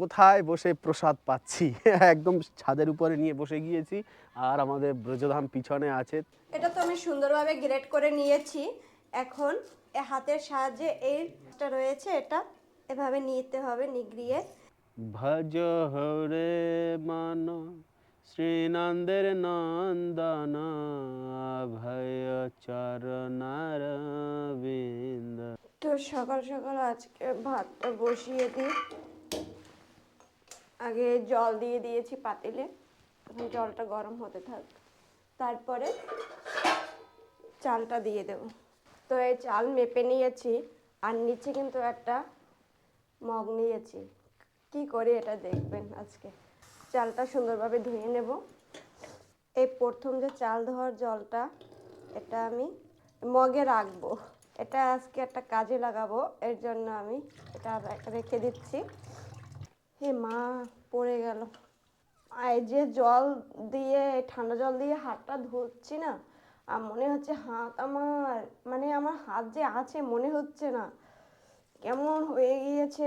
কোথায় বসে প্রসাদ পাচ্ছি? একদম ছাদের উপরে নিয়ে বসে গিয়েছি আর আমাদের ব্রজধাম পিছনে আছে। এটা তো আমি সুন্দরভাবে গ্রেড করে নিয়েছি। এখন হাতের সাহায্যে এইটা রয়েছে এটা এভাবে নিতে হবে নিগড়িয়ে। ভজ হরে মান শ্রীনন্দের নন্দন ভয় চরণার বিন্দ। তো সকাল সকাল আজকে ভাতটা বসিয়ে দিই। আগে জল দিয়ে দিয়েছি পাতিলে এখন জলটা গরম হতে থাক। তারপরে চালটা দিয়ে দেব। তো এই চাল মেপে নিয়েছি আর নিচে কিন্তু একটা মগ নিয়েছি। কি করে এটা দেখবেন আজকে। চালটা সুন্দরভাবে ধুয়ে নেব। এই প্রথম যে চাল ধোয়ার জলটা এটা আমি মগে রাখব। এটা আজকে একটা কাজে লাগাবো এর জন্য আমি এটা রেখে দিচ্ছি। হে মা, পড়ে গেল। আর যে জল দিয়ে, ঠান্ডা জল দিয়ে হাতটা ধুচ্ছি না, আর মনে হচ্ছে হাত আমার মানে আমার হাত যে আছে মনে হচ্ছে না। কেমন হয়ে গিয়েছে?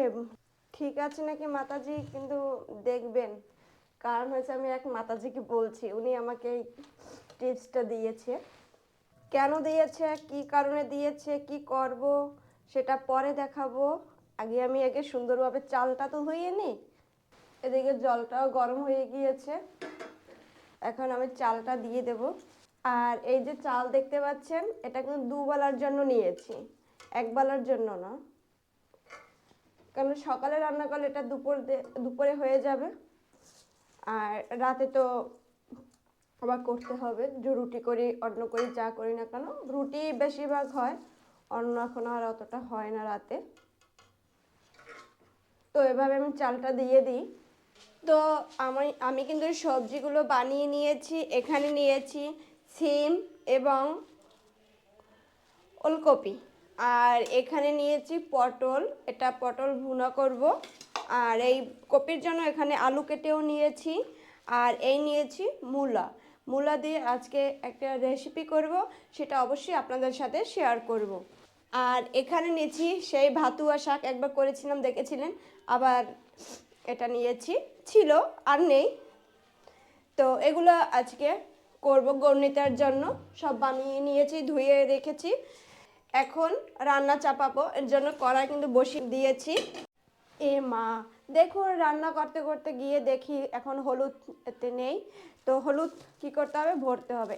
ঠিক আছে নাকি মাতাজি? কিন্তু দেখবেন, কারণ হয়েছে আমি এক মাতাজিকে বলছি, উনি আমাকে এই টিপসটা দিয়েছে। কেন দিয়েছে? কি কারণে দিয়েছে? কি করব? সেটা পরে দেখাবো। আগে আমি আগে সুন্দরভাবে চালটা তো ধুয়ে নিই। এদিকে জলটাও গরম হয়ে গিয়েছে। এখন আমি চালটা দিয়ে দেব। আর এই যে চাল দেখতে পাচ্ছেন, এটা কিন্তু দুবেলার জন্য নিয়েছি। একবেলার জন্য না। কারণ সকালে রান্না করলে এটা দুপুর দুপুরে হয়ে যাবে। আর রাতে তো আবার করতে হবে। যে রুটি করি অন্য করি, যা করি না কেন, রুটি বেশিরভাগ হয়। অন্য এখন আর অতটা হয় না রাতে। তো এভাবে আমি চালটা দিয়ে দিই। তো আমি আমি কিন্তু সবজিগুলো বানিয়ে নিয়েছি, এখানে নিয়েছি সিম এবং ওলকপি। আর এখানে নিয়েছি পটল, এটা পটল ভুনা করব। আর এই কপির জন্য এখানে আলু কেটেও নিয়েছি। আর এই নিয়েছি মূলা। মূলা দিয়ে আজকে একটা রেসিপি করব, সেটা অবশ্যই আপনাদের সাথে শেয়ার করব। আর এখানে নিয়েছি সেই ভাতুয়া শাক, একবার করেছিলাম, দেখেছিলেন? আবার এটা নিয়েছি, ছিল আর নেই। তো এগুলো আজকে করব গণিতার জন্য। সব বানিয়ে নিয়েছি, ধুয়ে রেখেছি। এখন রান্না চাপাবো, এর জন্য কড়াই কিন্তু বসিয়ে দিয়েছি। এ মা দেখুন রান্না করতে করতে গিয়ে দেখি এখন হলুদ এতে নেই। তো হলুদ কি করতে হবে? ভরতে হবে।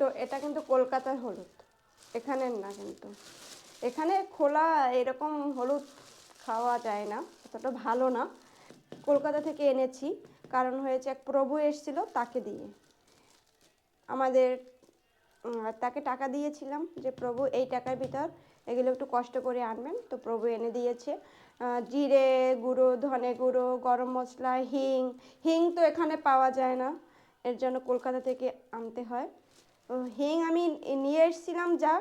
তো এটা কিন্তু কলকাতার হলুদ, এখানের না কিন্তু। এখানে খোলা এরকম হলুদ খাওয়া যায় না, অতটা ভালো না। কলকাতা থেকে এনেছি। কারণ হয়েছে এক প্রভু এসেছিল তাকে দিয়ে। আমাদের তাকে টাকা দিয়েছিলাম যে, প্রভু, এই টাকার ভিতর এগুলো একটু কষ্ট করে আনবেন। তো প্রভু এনে দিয়েছে। জিরে গুঁড়ো, ধনে গুঁড়ো, গরম মশলা, হিং। হিং তো এখানে পাওয়া যায় না। এর জন্য কলকাতা থেকে আনতে হয়। তো হিং আমি নিয়ে এসেছিলাম যা,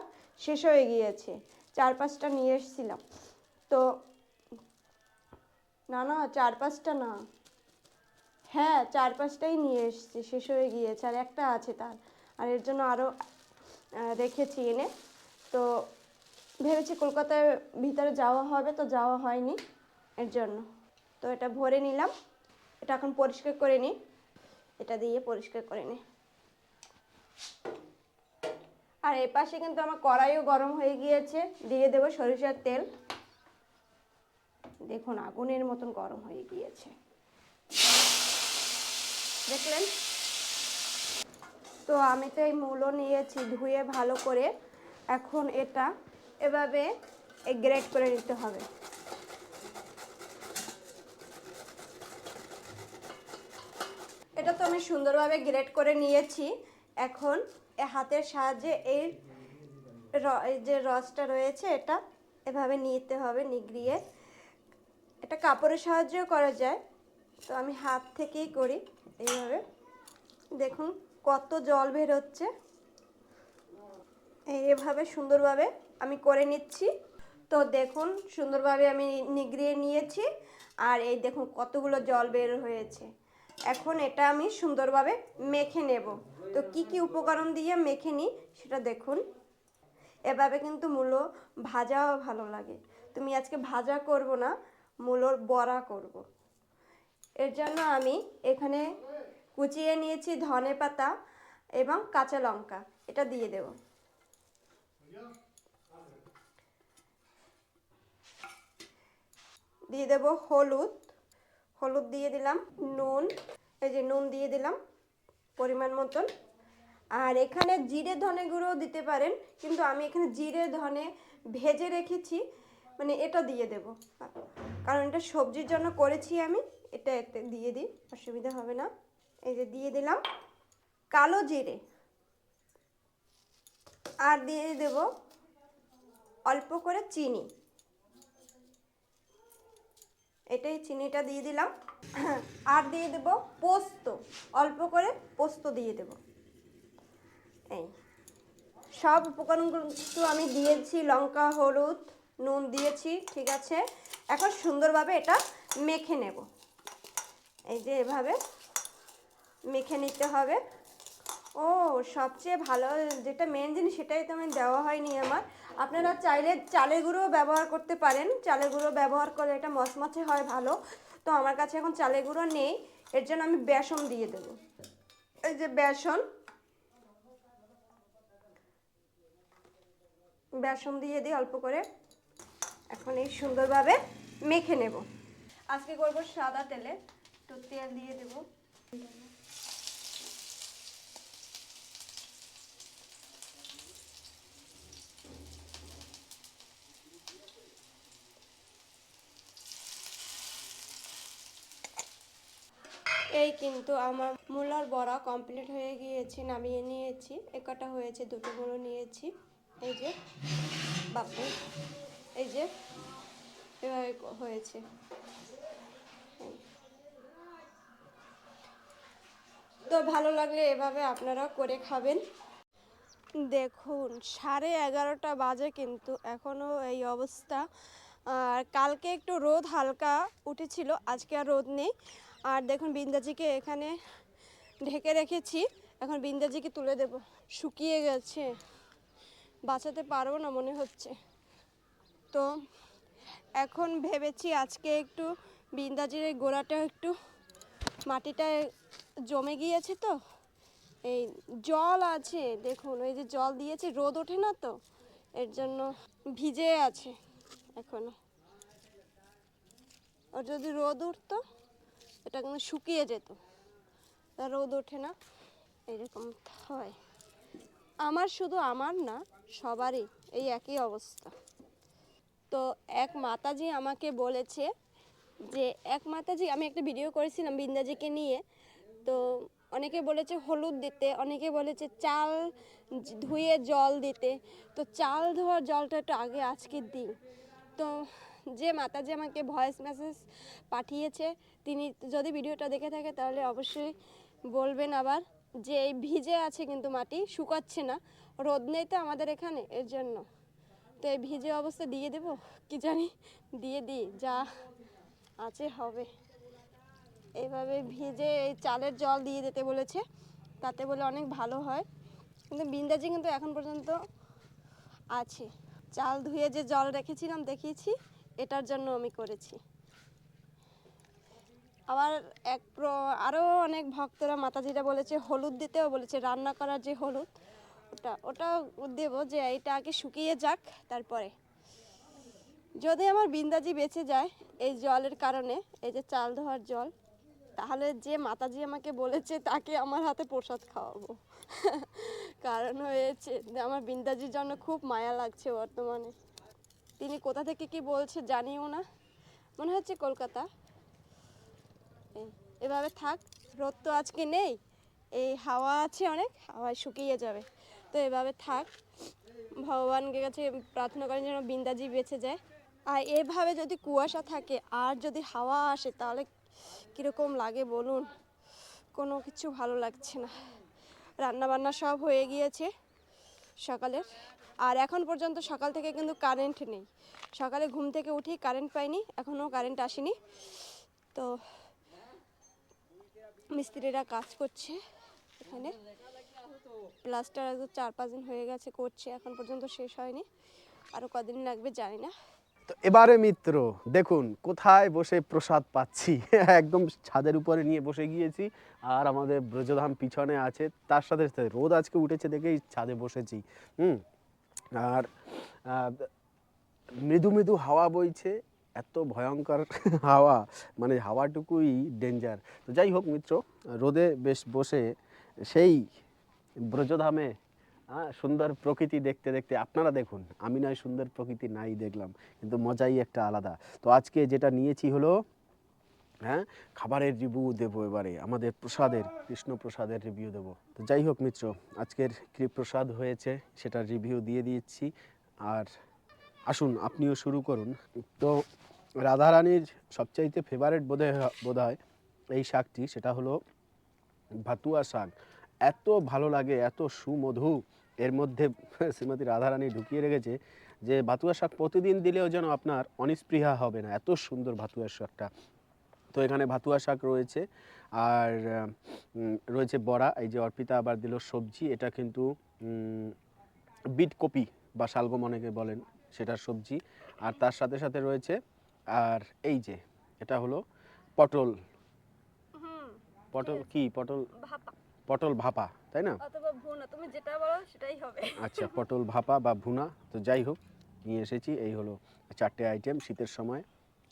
শেষ হয়ে গিয়েছে। চার পাঁচটা নিয়ে এসেছিলাম। তো না না, চার পাঁচটা না। হ্যাঁ চার পাঁচটাই নিয়ে এসেছি, শেষ হয়ে গিয়েছে, আর একটা আছে তার। আর এর জন্য আরও রেখেছি এনে। তো ভেবেছি কলকাতার ভিতরে যাওয়া হবে, তো যাওয়া হয়নি এর জন্য। তো এটা ভরে নিলাম। এটা এখন পরিষ্কার করে নিই। এটা দিয়ে পরিষ্কার করে নিই। আর এ পাশে কিন্তু আমার কড়াইও গরম হয়ে গিয়েছে। দিয়ে দেবো সরিষার তেল। দেখুন, আগুনের মতন গরম হয়ে গিয়েছে। দেখলেন? তো আমি তো এই মূলো নিয়েছি ধুয়ে ভালো করে। এখন এটা এভাবে গ্রেট করে নিতে হবে। এটা তো আমি সুন্দরভাবে গ্রেট করে নিয়েছি। এখন এ হাতের সাহায্যে এই যে রসটা রয়েছে, এটা এভাবে নিতে হবে, নিগড়িয়ে। এটা কাপড়ের সাহায্যেও করা যায়। তো আমি হাত থেকেই করি এইভাবে। দেখুন কত জল বের হচ্ছে। এইভাবে সুন্দরভাবে আমি করে নিচ্ছি। তো দেখুন সুন্দরভাবে আমি নিগড়িয়ে নিয়েছি। আর এই দেখুন কতগুলো জল বের হয়েছে। এখন এটা আমি সুন্দরভাবে মেখে নেব। তো কি কি উপকরণ দিয়ে মেখে নিই সেটা দেখুন। এভাবে কিন্তু মূলো ভাজাও ভালো লাগে। তুমি আজকে ভাজা করব না। মূলোর বড়া করব। এর জন্য আমি এখানে কুচিয়ে নিয়েছি ধনে পাতা এবং কাঁচা লঙ্কা। এটা দিয়ে দেব। দিয়ে দেব হলুদ। হলুদ দিয়ে দিলাম, নুন। এই যে নুন দিয়ে দিলাম পরিমাণ মতন। আর এখানে জিরে ধনে গুঁড়ো দিতে পারেন, কিন্তু আমি এখানে জিরে ধনে ভেজে রেখেছি মানে এটা দিয়ে দেব। কারণ এটা সবজির জন্য করেছি আমি। এটা এতে দিয়ে দিই, অসুবিধা হবে না। এই যে দিয়ে দিলাম কালো জিরে। আর দিয়ে দেব অল্প করে চিনি। এটাই চিনিটা দিয়ে দিলাম। আর দিয়ে দেব পোস্ত। অল্প করে পোস্ত দিয়ে দেব। এই সব উপকরণগুলো আমি দিয়েছি, লঙ্কা, হলুদ, নুন দিয়েছি, ঠিক আছে? এখন সুন্দরভাবে এটা মেখে নেব। এই যে এভাবে মেখে নিতে হবে। ও, সবচেয়ে ভালো যেটা মেন জিনিস সেটাই তো আমি দেওয়া হয়নি আমার। আপনারা চাইলে চালের গুঁড়ো ব্যবহার করতে পারেন। চালের গুঁড়ো ব্যবহার করলে এটা মচমচে হয় ভালো। তো আমার কাছে এখন চালের গুঁড়ো নেই। এর জন্য আমি বেসন দিয়ে দেবো। এই যে বেসন। বেসন দিয়ে দিই অল্প করে। এখন এই সুন্দরভাবে মেখে নেব। আজকে করব সাদা তেলে। তো তেল দিয়ে দেবো। এই কিন্তু আমার মূলার বড়া কমপ্লিট হয়ে গিয়েছে, নামিয়ে নিয়েছি। একটা হয়েছে? দুটো মূলো নিয়েছি। এই যে, বাপু, এই যে এভাবে হয়েছে। তো ভালো লাগলে এভাবে আপনারা করে খাবেন। দেখুন, সাড়ে এগারোটা বাজে কিন্তু এখনও এই অবস্থা। আর কালকে একটু রোদ হালকা উঠেছিল, আজকে আর রোদ নেই। আর দেখুন, বিন্দাজিকে এখানে ঢেকে রেখেছি। এখন বিন্দাজিকে তুলে দেব। শুকিয়ে গেছে। বাঁচাতে পারব না মনে হচ্ছে। তো এখন ভেবেছি আজকে একটু বিন্দাজির এই গোড়াটা একটু মাটিটা জমে গিয়েছে তো। এই জল আছে, দেখুন, ওই যে জল দিয়েছে, রোদ ওঠে না তো, এর জন্য ভিজে আছে এখনও। ওর যদি রোদ উঠতো, এটা কিন্তু শুকিয়ে যেত। রোদ ওঠে না, এরকম হয়। আমার শুধু আমার না, সবারই এই একই অবস্থা। তো এক মাতাজি আমাকে বলেছে যে, এক মাতাজি, আমি একটা ভিডিও করেছিলাম বিন্দাজিকে নিয়ে। তো অনেকে বলেছে হলুদ দিতে, অনেকে বলেছে চাল ধুয়ে জল দিতে। তো চাল ধোয়ার জলটা একটু আগে আজকে দিই তো যে মাতাজি আমাকে ভয়েস মেসেজ পাঠিয়েছে, তিনি যদি ভিডিওটা দেখে থাকে তাহলে অবশ্যই বলবেন আবার যে ভিজে আছে কিন্তু মাটি, শুকাচ্ছে না। রোদ নেই তো আমাদের এখানে, এর জন্য। তো এই ভিজে অবস্থা দিয়ে দেবো? কি জানি? দিয়ে দিই, যা আছে হবে। এইভাবে ভিজে এই চালের জল দিয়ে দিতে বলেছে, তাতে বলে অনেক ভালো হয়। কিন্তু বিন্দাজি কিন্তু এখন পর্যন্ত আছে। চাল ধুয়ে যে জল রেখেছিলাম, দেখিয়েছি, এটার জন্য আমি করেছি। আবার এক আরও অনেক ভক্তরা মাতাজিরা বলেছে, হলুদ দিতেও বলেছে, রান্না করার যে হলুদ ওটা ওটা দেব যে এটা আগে শুকিয়ে যাক, তারপরে। যদি আমার বিন্দাজি বেঁচে যায় এই জলের কারণে, এই যে চাল ধোয়ার জল, তাহলে যে মাতাজি আমাকে বলেছে তাকে আমার হাতে প্রসাদ খাওয়াবো। কারণ হয়েছে, আমার বিন্দাজির জন্য খুব মায়া লাগছে বর্তমানে। তিনি কোথা থেকে কি বলছে জানিও না। মনে হচ্ছে কলকাতা। এভাবে থাক, রোদ তো আজকে নেই। এই হাওয়া আছে অনেক, হাওয়ায় শুকিয়ে যাবে। তো এভাবে থাক। ভগবানকে কাছে প্রার্থনা করেন যেন বিন্দাজি বেঁচে যায়। আর এভাবে যদি কুয়াশা থাকে, আর যদি হাওয়া আসে, তাহলে কীরকম লাগে বলুন? কোনো কিছু ভালো লাগছে না। রান্না বান্না সব হয়ে গিয়েছে সকালের। আর এখন পর্যন্ত সকাল থেকে কিন্তু কারেন্ট নেই। সকালে ঘুম থেকে উঠি কারেন্ট পাইনি, এখনও কারেন্ট আসেনি। তো মিস্ত্রিরা কাজ করছে এখানে। প্লাস্টার চার পাঁচ দিন হয়ে গেছে, করছে, এখন পর্যন্ত শেষ হয়নি। আরও কদিন লাগবে জানি না। তো এবারে মিত্র, দেখুন, কোথায় বসে প্রসাদ পাচ্ছি? একদম ছাদের উপরে নিয়ে বসে গিয়েছি, আর আমাদের ব্রজধাম পিছনে আছে। তার সাথে সাথে রোদ আজকে উঠেছে দেখেই ছাদে বসেছি। হুম, আর মৃদু মৃদু হাওয়া বইছে, এত ভয়ঙ্কর হাওয়া মানে হাওয়াটুকুই ডেঞ্জার তো যাই হোক মিত্র, রোদে বেশ বসে, সেই ব্রজধামে হ্যাঁ সুন্দর প্রকৃতি দেখতে দেখতে, আপনারা দেখুন, আমি নয় সুন্দর প্রকৃতি নাই দেখলাম, কিন্তু মজাই একটা আলাদা। তো আজকে যেটা নিয়েছি হলো হ্যাঁ খাবারের রিভিউ দেবো এবারে, আমাদের প্রসাদের কৃষ্ণ প্রসাদের রিভিউ দেবো। তো যাই হোক মিত্র, আজকের কী প্রসাদ হয়েছে সেটার রিভিউ দিয়ে দিচ্ছি, আর আসুন, আপনিও শুরু করুন। তো রাধারানীর সবচাইতে ফেভারেট বোধ হয় এই শাকটি, সেটা হলো ভাতুয়া শাক। এত ভালো লাগে এত সুমধু। এর মধ্যে শ্রীমতী রাধারানী ঢুকিয়ে রেখেছে যে ভাতুয়া শাক প্রতিদিন দিলেও যেন আপনার অনিস্পৃহা হবে না। এত সুন্দর ভাতুয়া শাকটা। তো এখানে ভাতুয়া শাক রয়েছে। আর রয়েছে বড়া এই যে অর্পিতা আবার দিল সবজি। এটা কিন্তু বিট কপি বা শালগম অনেকে বলেন সেটার সবজি। আর তার সাথে সাথে রয়েছে আর এই যে এটা হলো পটল। পটল কি? পটল পটল ভাপা তাই না? অথবা ভুনা তুমি যেটা বলো সেটাই হবে। আচ্ছা পটল ভাপা বা ভুনা তো যাই হোক নিয়ে এসেছি। এই হলো চারটে আইটেম শীতের সময়।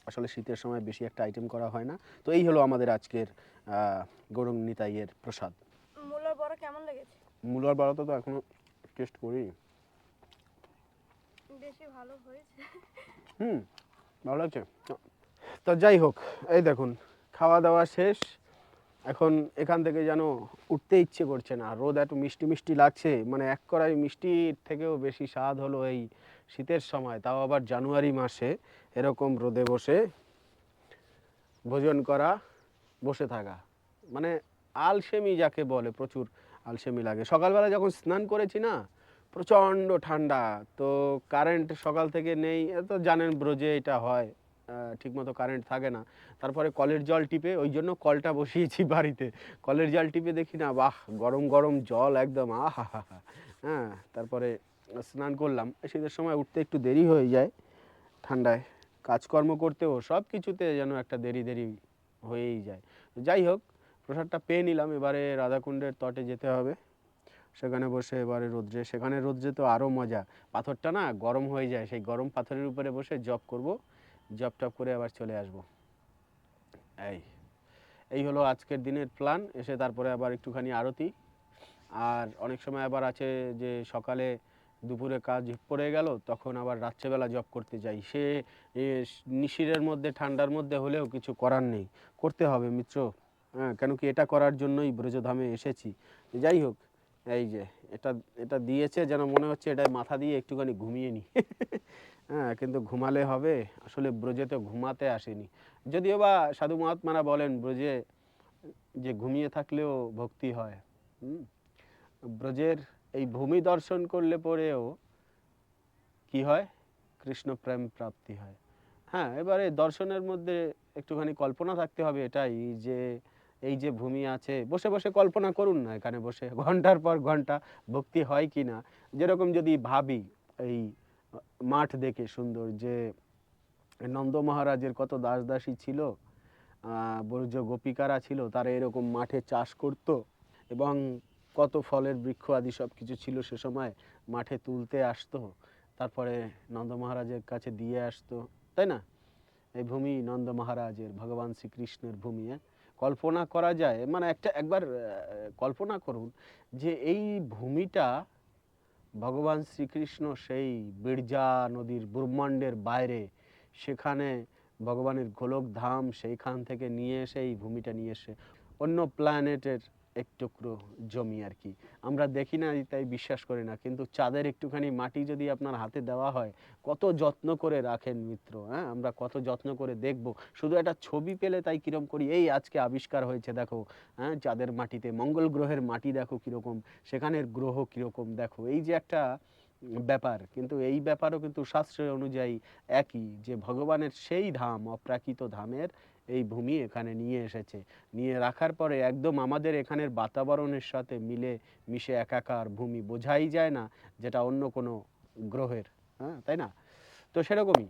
আসলে শীতের সময় বেশি একটা আইটেম করা হয় না। তো এই হলো আমাদের আজকের গরম নিতাইয়ের প্রসাদ। মূলার বড়া কেমন লেগেছে? মূলার বাড়াতে তো এখনও টেস্ট করি। বেশি ভালো হয়েছে। হুম ভালো লাগছে। তো যাই হোক এই দেখুন খাওয়া দাওয়া শেষ। এখন এখান থেকে যেন উঠতে ইচ্ছে করছে না। রোদ এত মিষ্টি মিষ্টি লাগছে মানে এক কড়াই মিষ্টির থেকেও বেশি স্বাদ হলো এই শীতের সময়। তাও আবার জানুয়ারি মাসে এরকম রোদে বসে ভোজন করা, বসে থাকা। মানে আলসেমি যাকে বলে, প্রচুর আলসেমি লাগে। সকালবেলা যখন স্নান করেছি না, প্রচণ্ড ঠান্ডা, তো কারেন্ট সকাল থেকে নেই, এ তো জানেন ব্রোজে এটা হয়। ঠিকমতো কারেন্ট থাকে না। তারপরে কলের জল টিপে, ওই জন্য কলটা বসিয়েছি বাড়িতে। কলের জল টিপে দেখি না, বাহ, গরম গরম জল একদম আহা হ্যাঁ তারপরে স্নান করলাম। শীতের সময় উঠতে একটু দেরি হয়ে যায়। ঠান্ডায় কাজকর্ম করতেও সব কিছুতে যেন একটা দেরি দেরি হয়েই যায়। যাই হোক, প্রসাদটা পেয়ে নিলাম। এবারে রাধাকুণ্ডের তটে যেতে হবে। সেখানে বসে এবারে রোদ্রে, সেখানে রোদ্রে তো আরও মজা। পাথরটা না গরম হয়ে যায়। সেই গরম পাথরের উপরে বসে জব করব। জব টপ করে আবার চলে আসব। এই এই হলো আজকের দিনের প্ল্যান এসে তারপরে আবার একটুখানি আরতি। আর অনেক সময় আবার আছে যে সকালে দুপুরে কাজ পড়ে গেল, তখন আবার রাত্রেবেলা জব করতে যাই। সে নিশিরের মধ্যে, ঠান্ডার মধ্যে হলেও কিছু করার নেই। করতে হবে মিত্র। হ্যাঁ কেন কি এটা করার জন্যই ব্রজধামে এসেছি। যাই হোক, এই যে, এটা এটা দিয়েছে যেন মনে হচ্ছে এটা মাথা দিয়ে একটুখানি ঘুমিয়ে নি। হ্যাঁ কিন্তু ঘুমালে হবে। আসলে ব্রজে তো ঘুমাতে আসেনি। যদিও বা সাধু মহাত্মারা বলেন, ব্রজে যে ঘুমিয়ে থাকলেও ভক্তি হয়। ব্রজের এই ভূমি দর্শন করলে পরেও কি হয়? কৃষ্ণ প্রেম প্রাপ্তি হয়। হ্যাঁ এবারে দর্শনের মধ্যে একটুখানি কল্পনা থাকতে হবে এটাই যে, এই যে ভূমি আছে, বসে বসে কল্পনা করুন না এখানে বসে। ঘণ্টার পর ঘণ্টা ভক্তি হয় কি না যেরকম যদি ভাবি, এই মাঠ দেখে সুন্দর যে নন্দ মহারাজের কত দাস দাসী ছিল আহ, ব্রজ গোপিকারা ছিল তারা এরকম মাঠে চাষ করত এবং কত ফলের বৃক্ষ আদি সব কিছু ছিল সে সময় মাঠে তুলতে আসতো তারপরে নন্দ মহারাজের কাছে দিয়ে আসতো তাই না এই ভূমি নন্দ মহারাজের ভগবান শ্রীকৃষ্ণের ভূমি হ্যাঁ? কল্পনা করা যায় মানে একটা একবার কল্পনা করুন যে এই ভূমিটা ভগবান শ্রীকৃষ্ণ সেই বিরজা নদীর ব্রহ্মাণ্ডের বাইরে, সেখানে ভগবানের গোলক ধাম সেইখান থেকে নিয়ে এসে এই ভূমিটা নিয়ে এসে অন্য প্ল্যানেটের এক টুকরো জমি আর কি। আমরা দেখি না, তাই বিশ্বাস করি না। কিন্তু চাঁদের একটুখানি মাটি যদি আপনার হাতে দেওয়া হয়, কত যত্ন করে রাখেন মিত্র হ্যাঁ? আমরা কত যত্ন করে দেখব। শুধু একটা ছবি পেলে তাই কিরম করি? এই আজকে আবিষ্কার হয়েছে, দেখো হ্যাঁ? চাঁদের মাটিতে, মঙ্গল গ্রহের মাটি দেখো কীরকম, সেখানের গ্রহ কীরকম, দেখো। এই যে একটা ব্যাপার, কিন্তু এই ব্যাপারও কিন্তু শাস্ত্রের অনুযায়ী একই, যে ভগবানের সেই ধাম, অপ্রাকৃত ধামের এই ভূমি এখানে নিয়ে এসেছে। নিয়ে রাখার পরে একদম আমাদের এখানের বাতাবরণের সাথে মিলে, মিশে একাকার ভূমি। বোঝাই যায় না যেটা অন্য কোনো গ্রহের হ্যাঁ তাই না? তো সেরকমই।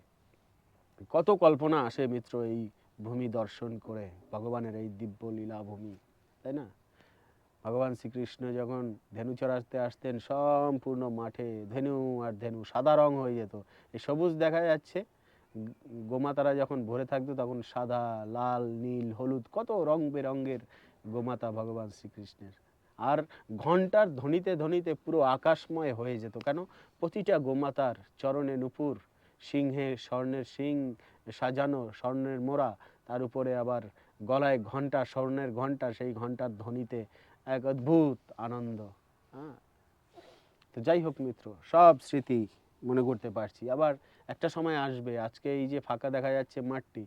কত কল্পনা আসে মিত্র এই ভূমি দর্শন করে, ভগবানের এই দিব্য লীলা ভূমি তাই না? ভগবান শ্রীকৃষ্ণ যখন ধেনু চড়াতে আসতেন, সম্পূর্ণ মাঠে ধেনু আর ধেনু সাদা রং হয়ে যেত। এই সবুজ দেখা যাচ্ছে গোমাতারা যখন ভরে থাকতো, তখন সাদা, লাল, নীল, হলুদ, কত রং বেরঙের গোমাতা ভগবান শ্রীকৃষ্ণের। আর ঘণ্টার ধ্বনিতে ধ্বনিতে পুরো আকাশময় হয়ে যেত। কেন? প্রতিটা গোমাতার চরণে নুপুর, সিংহে স্বর্ণের সিং, সাজানো স্বর্ণের মোড়া, তার উপরে আবার গলায় ঘণ্টা, স্বর্ণের ঘণ্টা, সেই ঘণ্টার ধ্বনিতে এক অদ্ভুত আনন্দ। হ্যাঁ? তো যাই হোক মিত্র, সব স্মৃতি মনে করতে পারছি। আবার একটা সময় আসবে, আজকে এই যে ফাঁকা দেখা যাচ্ছে মাঠটি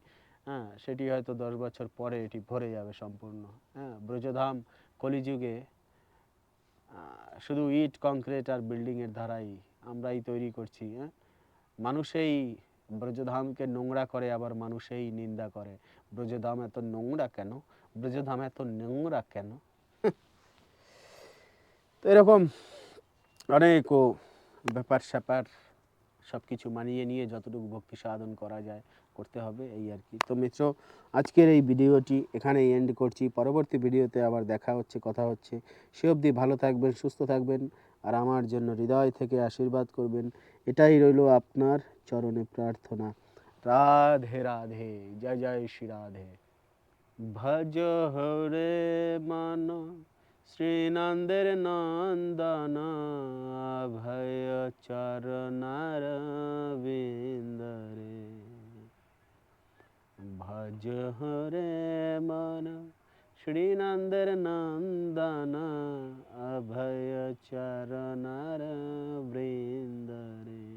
হ্যাঁ সেটি হয়তো দশ বছর পরে এটি ভরে যাবে সম্পূর্ণ হ্যাঁ ব্রজধাম কলিযুগে শুধু ইট, কংক্রিট আর বিল্ডিংয়ের ধারাই আমরাই তৈরি করছি হ্যাঁ মানুষেই ব্রজধামকে নোংরা করে, আবার মানুষেই নিন্দা করে। ব্রজধাম এত নোংরা কেন? ব্রজধাম এত নোংরা কেন? তো এরকম অনেক ব্যাপার স্যাপার সব কিছু মানিয়ে নিয়ে যতটুকু ভক্তি সাধন করা যায় করতে হবে, এই আর কি। তো মিত্র, আজকের এই ভিডিওটি এখানেই এন্ড করছি। পরবর্তী ভিডিওতে আবার দেখা হচ্ছে, কথা হচ্ছে। সে অবধি ভালো থাকবেন, সুস্থ থাকবেন আর আমার জন্য হৃদয় থেকে আশীর্বাদ করবেন। এটাই রইল আপনার চরণে প্রার্থনা। রাধে রাধে, জয় জয়, শ্রী রাধে। ভজ হরে মান শ্রীনন্দের নন্দন ভয় চরণার বিন্দরে ভজ হরে মন শ্রীনন্দের নন্দন অভয় চরণার বৃন্দরে